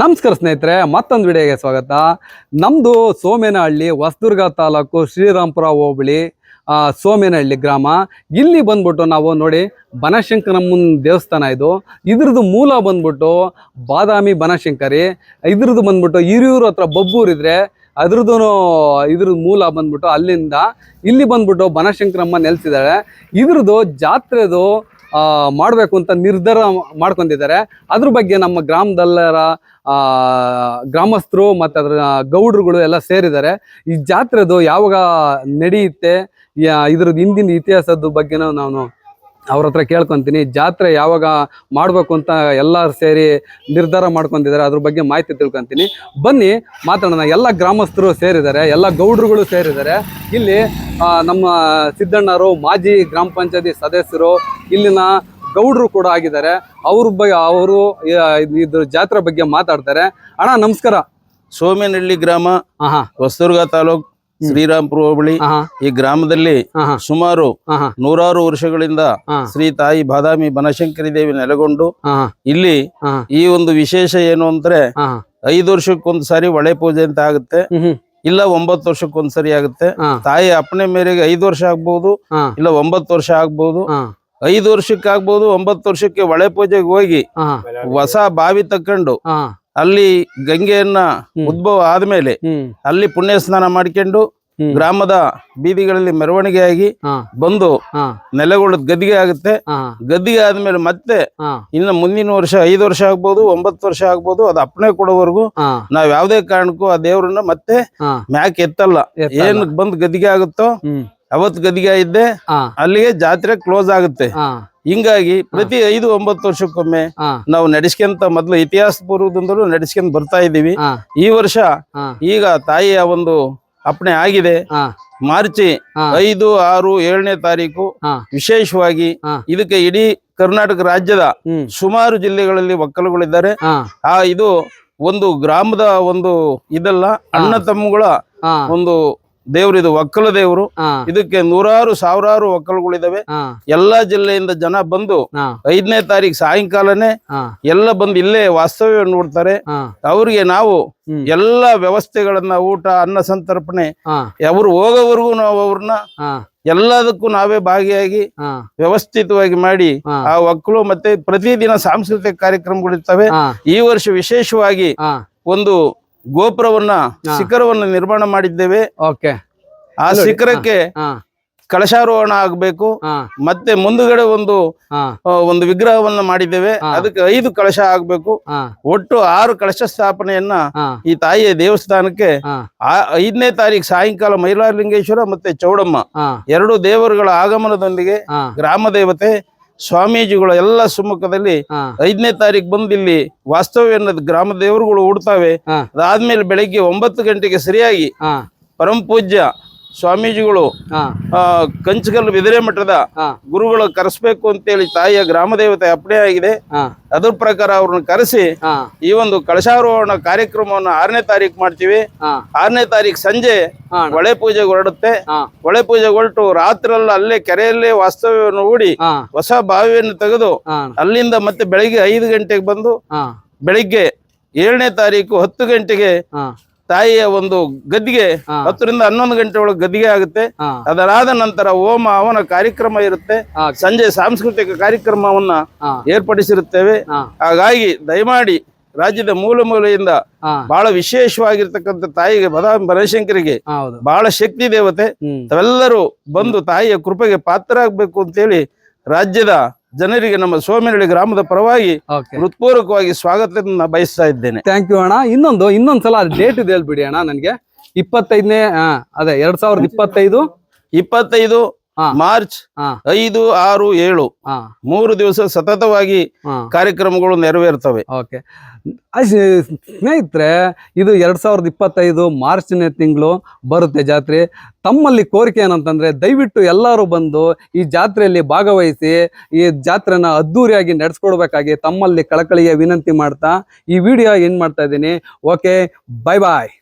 ನಮಸ್ಕಾರ ಸ್ನೇಹಿತರೆ, ಮತ್ತೊಂದು ವಿಡಿಯೋಗೆ ಸ್ವಾಗತ. ನಮ್ಮದು ಸೋಮೇನಹಳ್ಳಿ, ಹೊಸದುರ್ಗ ತಾಲೂಕು ಶ್ರೀರಾಮ್ಪುರ ಹೋಬಳಿ ಸೋಮೇನಹಳ್ಳಿ ಗ್ರಾಮ. ಇಲ್ಲಿ ಬಂದ್ಬಿಟ್ಟು ನಾವು ನೋಡಿ ಬನಶಂಕರಮ್ಮನ ದೇವಸ್ಥಾನ ಇದು. ಇದ್ರದ್ದು ಮೂಲ ಬಂದ್ಬಿಟ್ಟು ಬಾದಾಮಿ ಬನಶಂಕರಿ. ಇದ್ರದ್ದು ಬಂದ್ಬಿಟ್ಟು ಹಿರಿಯೂರು ಹತ್ರ ಬಬ್ಬೂರ್ ಇದ್ರೆ ಅದ್ರದ್ದು ಇದ್ರ ಮೂಲ ಬಂದ್ಬಿಟ್ಟು ಅಲ್ಲಿಂದ ಇಲ್ಲಿ ಬಂದ್ಬಿಟ್ಟು ಬನಶಂಕರಮ್ಮ ನೆಲೆಸಿದ್ದಾಳೆ. ಇದ್ರದ್ದು ಜಾತ್ರೆದು ಮಾಡಬೇಕು ಅಂತ ನಿರ್ಧಾರ ಮಾಡ್ಕೊಂಡಿದ್ದಾರೆ. ಅದ್ರ ಬಗ್ಗೆ ನಮ್ಮ ಗ್ರಾಮದಲ್ಲರ ಗ್ರಾಮಸ್ಥರು ಮತ್ತು ಅದರ ಗೌಡ್ರುಗಳು ಎಲ್ಲ ಸೇರಿದ್ದಾರೆ. ಈ ಜಾತ್ರೆದು ಯಾವಾಗ ನಡೆಯುತ್ತೆ ಇದ್ರದ್ದು ಹಿಂದಿನ ಇತಿಹಾಸದ ಬಗ್ಗೆನೂ ನಾನು ಅವ್ರ ಹತ್ರ ಕೇಳ್ಕೊಂತೀನಿ ಜಾತ್ರೆ ಯಾವಾಗ ಮಾಡಬೇಕು ಅಂತ ಎಲ್ಲರೂ ಸೇರಿ ನಿರ್ಧಾರ ಮಾಡ್ಕೊಂಡಿದ್ದಾರೆ ಅದ್ರ ಬಗ್ಗೆ ಮಾಹಿತಿ ತಿಳ್ಕೊಂತೀನಿ. ಬನ್ನಿ ಮಾತಾಡೋಣ. ಎಲ್ಲ ಗ್ರಾಮಸ್ಥರು ಸೇರಿದ್ದಾರೆ ಎಲ್ಲ ಗೌಡ್ರುಗಳು ಸೇರಿದ್ದಾರೆ. ಇಲ್ಲಿ ನಮ್ಮ ಸಿದ್ದಣ್ಣರು ಮಾಜಿ ಗ್ರಾಮ ಪಂಚಾಯತಿ ಸದಸ್ಯರು ಇಲ್ಲಿನ ಗೌಡ್ರು ಕೂಡ ಆಗಿದ್ದಾರೆ. ಅವ್ರ ಬಗ್ಗೆ ಅವರು ಇದ್ರ ಜಾತ್ರೆ ಬಗ್ಗೆ ಮಾತಾಡ್ತಾರೆ. ಅಣ್ಣ ನಮಸ್ಕಾರ. ಸೋಮೇನಹಳ್ಳಿ ಗ್ರಾಮ ಹೊಸದುರ್ಗ ತಾಲೂಕ್ ಶ್ರೀರಾಮ್ಪುರ ಹೋಬಳಿ ಈ ಗ್ರಾಮದಲ್ಲಿ ಸುಮಾರು ನೂರಾರು ವರ್ಷಗಳಿಂದ. ಶ್ರೀ ತಾಯಿ ಬಾದಾಮಿ ಬನಶಂಕರಿ ದೇವಿ ನೆಲೆಗೊಂಡು ಇಲ್ಲಿ ಈ ಒಂದು ವಿಶೇಷ ಏನು ಅಂದ್ರೆ ಐದು ವರ್ಷಕ್ಕೊಂದ್ ಸಾರಿ ಒಳೆ ಪೂಜೆ ಅಂತ ಆಗುತ್ತೆ. ಇಲ್ಲ ಒಂಬತ್ತು ವರ್ಷಕ್ಕೊಂದ್ಸರಿ ಆಗುತ್ತೆ. ತಾಯಿ ಅಪ್ಪನೆ ಮೇರೆಗೆ ಐದು ವರ್ಷ ಆಗ್ಬಹುದು ಇಲ್ಲ ಒಂಬತ್ತು ವರ್ಷ ಆಗ್ಬಹುದು ಐದು ವರ್ಷಕ್ಕೆ ಆಗ್ಬಹುದು ಒಂಬತ್ತು ವರ್ಷಕ್ಕೆ ಒಳೆ ಪೂಜೆಗೆ ಹೋಗಿ ಹೊಸ ಬಾವಿ ತಕೊಂಡು ಅಲ್ಲಿ ಗಂಗೆಯನ್ನ ಉದ್ಭವ ಆದ್ಮೇಲೆ ಅಲ್ಲಿ ಪುಣ್ಯ ಸ್ನಾನ ಮಾಡ್ಕೊಂಡು ಗ್ರಾಮದ ಬೀದಿಗಳಲ್ಲಿ ಮೆರವಣಿಗೆಯಾಗಿ ಬಂದು ನೆಲೆಗೊಳ್ಳೋದು ಗದ್ದಿಗೆ ಆಗುತ್ತೆ. ಗದ್ದಿಗೆ ಆದ್ಮೇಲೆ ಮತ್ತೆ ಇನ್ನು ಮುಂದಿನ ವರ್ಷ ಐದು ವರ್ಷ ಆಗ್ಬೋದು ಒಂಬತ್ತು ವರ್ಷ ಆಗ್ಬೋದು ಅದು ಅಪ್ಪಣೆ ಕೊಡೋವರೆಗೂ ನಾವ್ ಯಾವ್ದೇ ಕಾರಣಕ್ಕೂ ಆ ದೇವ್ರನ್ನ ಮತ್ತೆ ಮ್ಯಾಕ್ ಎತ್ತಲ್ಲ. ಏನ್ ಬಂದ್ ಗದ್ದಿಗೆ ಆಗುತ್ತೋ ಅವತ್ ಗದ್ದಿಗೆ ಇದ್ದೆ ಅಲ್ಲಿಗೆ ಜಾತ್ರೆ ಕ್ಲೋಸ್ ಆಗುತ್ತೆ. ಹಿಂಗಾಗಿ ಪ್ರತಿ ಐದು ಒಂಬತ್ತು ವರ್ಷಕ್ಕೊಮ್ಮೆ ನಾವು ನಡೆಸ್ಕೊಂತ ಮೊದ್ಲು ಇತಿಹಾಸ ಪೂರ್ವದಿಂದಲೂ ನಡೆಸ್ಕೊಂಡ್ ಬರ್ತಾ ಇದೀವಿ ಈ ವರ್ಷ ಈಗ ತಾಯಿಯ ಒಂದು ಅಪ್ಪಣೆ ಆಗಿದೆ. ಮಾರ್ಚ್. ಐದು ಆರು ಏಳನೇ ತಾರೀಕು ವಿಶೇಷವಾಗಿ ಇದಕ್ಕೆ ಇಡೀ ಕರ್ನಾಟಕ ರಾಜ್ಯದ ಸುಮಾರು ಜಿಲ್ಲೆಗಳಲ್ಲಿ ಒಕ್ಕಲುಗಳಿದ್ದಾರೆ. ಆ ಇದು ಒಂದು ಗ್ರಾಮದ ಒಂದು ಇದಲ್ಲ ಅಣ್ಣ ತಮ್ಮಗಳ ಹಾ. ಒಂದು ದೇವ್ರಿದು ಒಕ್ಕಲ ದೇವರು. ಇದಕ್ಕೆ ನೂರಾರು ಸಾವಿರಾರು ಒಕ್ಕಲುಗಳಿದಾವೆ. ಎಲ್ಲಾ ಜಿಲ್ಲೆಯಿಂದ ಜನ ಬಂದು ಐದನೇ ತಾರೀಕು ಸಾಯಂಕಾಲನೆ ಎಲ್ಲ ಬಂದು ಇಲ್ಲೇ ವಾಸ್ತವ್ಯ ನೋಡ್ತಾರೆ. ಅವ್ರಿಗೆ ನಾವು ಎಲ್ಲಾ ವ್ಯವಸ್ಥೆಗಳನ್ನ ಊಟ ಅನ್ನ ಸಂತರ್ಪಣೆ ಅವ್ರು ಹೋಗೋವರೆಗೂ ನಾವು ಅವ್ರನ್ನ ಎಲ್ಲದಕ್ಕೂ ನಾವೇ ಭಾಗಿಯಾಗಿ ವ್ಯವಸ್ಥಿತವಾಗಿ ಮಾಡಿ ಆ ಒಕ್ಕಲು ಮತ್ತೆ ಪ್ರತಿದಿನ ಸಾಂಸ್ಕೃತಿಕ ಕಾರ್ಯಕ್ರಮಗಳಿರ್ತವೆ. ಈ ವರ್ಷ ವಿಶೇಷವಾಗಿ ಒಂದು ಗೋಪುರವನ್ನ ಶಿಖರವನ್ನ ನಿರ್ಮಾಣ ಮಾಡಿದ್ದೇವೆ. ಓಕೆ. ಆ ಶಿಖರಕ್ಕೆ ಕಳಶಾರೋಹಣ ಆಗ್ಬೇಕು. ಮತ್ತೆ ಮುಂದುಗಡೆ ಒಂದು ಒಂದು ವಿಗ್ರಹವನ್ನ ಮಾಡಿದ್ದೇವೆ. ಅದಕ್ಕೆ ಐದು ಕಳಶ ಆಗ್ಬೇಕು. ಒಟ್ಟು ಆರು ಕಳಶ ಸ್ಥಾಪನೆಯನ್ನ ಈ ತಾಯಿಯ ದೇವಸ್ಥಾನಕ್ಕೆ ಐದನೇ ತಾರೀಕು ಸಾಯಂಕಾಲ ಮೈಲಾರಲಿಂಗೇಶ್ವರ ಮತ್ತೆ ಚೌಡಮ್ಮ ಎರಡು ದೇವರುಗಳ ಆಗಮನದೊಂದಿಗೆ ಗ್ರಾಮ ದೇವತೆ ಸ್ವಾಮೀಜಿಗಳ ಎಲ್ಲ ಸುಮ್ಮುಖದಲ್ಲಿ ಐದನೇ ತಾರೀಕು ಬಂದು ಇಲ್ಲಿ ವಾಸ್ತವ್ಯ ಅನ್ನೋದು ಗ್ರಾಮ ದೇವರುಗಳು ಹುಡ್ತಾವೆ. ಅದಾದ್ಮೇಲೆ ಬೆಳಿಗ್ಗೆ ಒಂಬತ್ತು ಗಂಟೆಗೆ ಸರಿಯಾಗಿ ಪರಮ ಪೂಜ್ಯ ಸ್ವಾಮೀಜಿಗಳು ಕಂಚಗಲ್ಲು ಬಿದಿರೆ ಮಠದ ಗುರುಗಳು ಕರೆಸ್ಬೇಕು ಅಂತೇಳಿ ತಾಯಿಯ ಗ್ರಾಮ ದೇವತೆ ಅಪ್ಪಣೆ ಆಗಿದೆ. ಅದ್ರ ಪ್ರಕಾರ ಅವ್ರನ್ನ ಕರೆಸಿ ಈ ಒಂದು ಕಳಶಾರೋಹಣ ಕಾರ್ಯಕ್ರಮವನ್ನು ಆರನೇ ತಾರೀಕು ಮಾಡ್ತೀವಿ. ಆರನೇ ತಾರೀಕು ಸಂಜೆ ಹೊಳೆ ಪೂಜೆಗೆ ಹೊರಡುತ್ತೆ. ಹೊಳೆ ಪೂಜೆಗೆ ಹೊರಟು ರಾತ್ರಿಯಲ್ಲ ಅಲ್ಲೇ ಕೆರೆಯಲ್ಲೇ ವಾಸ್ತವ್ಯವನ್ನು ಹೂಡಿ ಹೊಸ ಬಾವಿಯನ್ನು ತೆಗೆದು ಅಲ್ಲಿಂದ ಮತ್ತೆ ಬೆಳಿಗ್ಗೆ ಐದು ಗಂಟೆಗೆ ಬಂದು ಬೆಳಿಗ್ಗೆ ಏಳನೇ ತಾರೀಕು ಹತ್ತು ಗಂಟೆಗೆ ತಾಯಿಯ ಒಂದು ಗದ್ದಿಗೆ. ಹತ್ತರಿಂದ ಹನ್ನೊಂದು ಗಂಟೆ ಒಳಗೆ ಗದ್ದಿಗೆ ಆಗುತ್ತೆ. ಅದರಾದ ನಂತರ ಹೋಮ ಅವನ ಕಾರ್ಯಕ್ರಮ ಇರುತ್ತೆ. ಸಂಜೆ ಸಾಂಸ್ಕೃತಿಕ ಕಾರ್ಯಕ್ರಮವನ್ನ ಏರ್ಪಡಿಸಿರುತ್ತೇವೆ. ಹಾಗಾಗಿ ದಯಮಾಡಿ ರಾಜ್ಯದ ಮೂಲ ಮೂಲೆಯಿಂದ ಬಹಳ ವಿಶೇಷವಾಗಿರ್ತಕ್ಕಂಥ ತಾಯಿಗೆ ಬದಾಮಿ ಬನಶಂಕರಿಗೆ ಬಹಳ ಶಕ್ತಿ ದೇವತೆ. ತಾವೆಲ್ಲರೂ ಬಂದು ತಾಯಿಯ ಕೃಪೆಗೆ ಪಾತ್ರರಾಗಬೇಕು ಅಂತೇಳಿ ರಾಜ್ಯದ ಜನರಿಗೆ ನಮ್ಮ ಸೋಮಿನಳ್ಳಿ ಗ್ರಾಮದ ಪರವಾಗಿ ಹೃತ್ಪೂರ್ವಕವಾಗಿ ಸ್ವಾಗತ ಬಯಸ್ತಾ ಇದ್ದೇನೆ. ಥ್ಯಾಂಕ್ ಯು ಅಣ್ಣ. ಇನ್ನೊಂದು ಇನ್ನೊಂದ್ಸಲ ಡೇಟ್ ಇದೆ ಹೇಳ್ಬಿಡಿ ಅಣ್ಣ ನನಗೆ. ಇಪ್ಪತ್ತೈದನೇ ಅದೇ ಎರಡ್ ಸಾವಿರದ ಇಪ್ಪತ್ತೈದು. ಇಪ್ಪತ್ತೈದು. ಮಾರ್ಚ್ ಐದು ಆರು ಏಳು. ಹಾ. ಮೂರು ದಿವಸ ಸತತವಾಗಿ ಕಾರ್ಯಕ್ರಮಗಳು ನೆರವೇರ್ತವೆ. ಓಕೆ. ಸ್ನೇಹಿತರೆ ಇದು ಎರಡ್ ಸಾವಿರದ ಇಪ್ಪತ್ತೈದು ಮಾರ್ಚ್ನೇ ತಿಂಗಳು ಬರುತ್ತೆ ಜಾತ್ರೆ. ತಮ್ಮಲ್ಲಿ ಕೋರಿಕೆ ಏನಂತಂದ್ರೆ ದಯವಿಟ್ಟು ಎಲ್ಲರೂ ಬಂದು ಈ ಜಾತ್ರೆಯಲ್ಲಿ ಭಾಗವಹಿಸಿ ಈ ಜಾತ್ರೆನ ಅದ್ದೂರಿಯಾಗಿ ನಡೆಸ್ಕೊಡ್ಬೇಕಾಗಿ ತಮ್ಮಲ್ಲಿ ಕಳಕಳಿಯ ವಿನಂತಿ ಮಾಡ್ತಾ ಈ ವಿಡಿಯೋ ಏನ್ ಮಾಡ್ತಾ ಇದ್ದೀನಿ. ಓಕೆ ಬಾಯ್ ಬಾಯ್